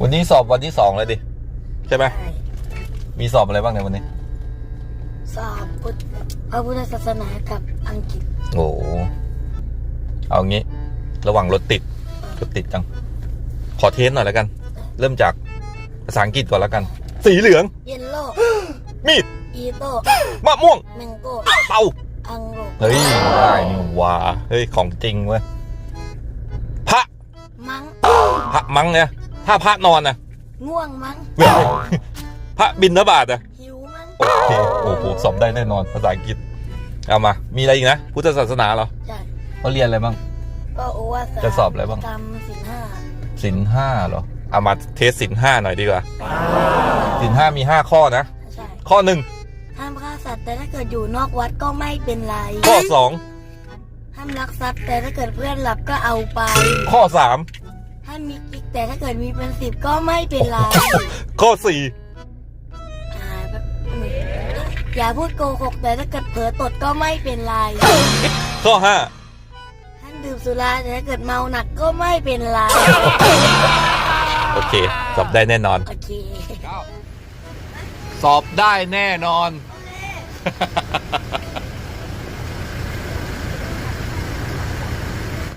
วันนี้สอบวันที่สองเลยดิ ใช่ไหมใช่มีสอบอะไรบ้างในวันนี้ สอบพุทธพระพุทธศาสนากับอังกฤษ โอ้โหเอางี้ ระหว่างรถติดรถติดจัง ขอเทสหน่อยแล้วกัน เริ่มจากภาษาอังกฤษก่อนแล้วกัน สีเหลือง เยลโล่มีดอีโต้มะม่วงแมงโก้เตาอังโลเฮ้ยได้นี่ว่าเฮ้ยของจริงเว้ยพระมังพระมั้งเนี่ย ถ้าพระนอนนะง่วงมังเว้ยพระบินทบาทอะหิวมังโอเคโอ้โหสอบได้แน่นอนภาษาอังกฤษเอามา มีอะไรอีกนะ พุทธศาสนาเหรอใช่เขาเรียนอะไรบ้างก็โอวาสจะสอบอะไรบ้างกรรมสินห้าสินห้าเหรอเอามาเทสสินห้าหน่อยดีกว่าสินห้ามีห้าข้อนะใช่ข้อหนึ่งห้ามฆ่าสัตว์แต่ถ้าเกิดอยู่นอกวัดก็ไม่เป็นไร ข้อสองห้ามลักทรัพย์แต่ถ้าเกิดเพื่อนหลับก็เอาไป ข้อสามห้ามมีกิ๊ก แต่ถ้าเกิดมีเป็นสิบก็ไม่เป็นไรข้อสี่อ่าแบบอย่าพูดโกหกแต่ถ้าเกิดเผลอตดก็ไม่เป็นไรข้อห้าห้ามดื่มสุราแต่ถ้าเกิดเมาหนักก็ไม่เป็นไรโอเคสอบได้แน่นอน โอเค สอบได้แน่นอน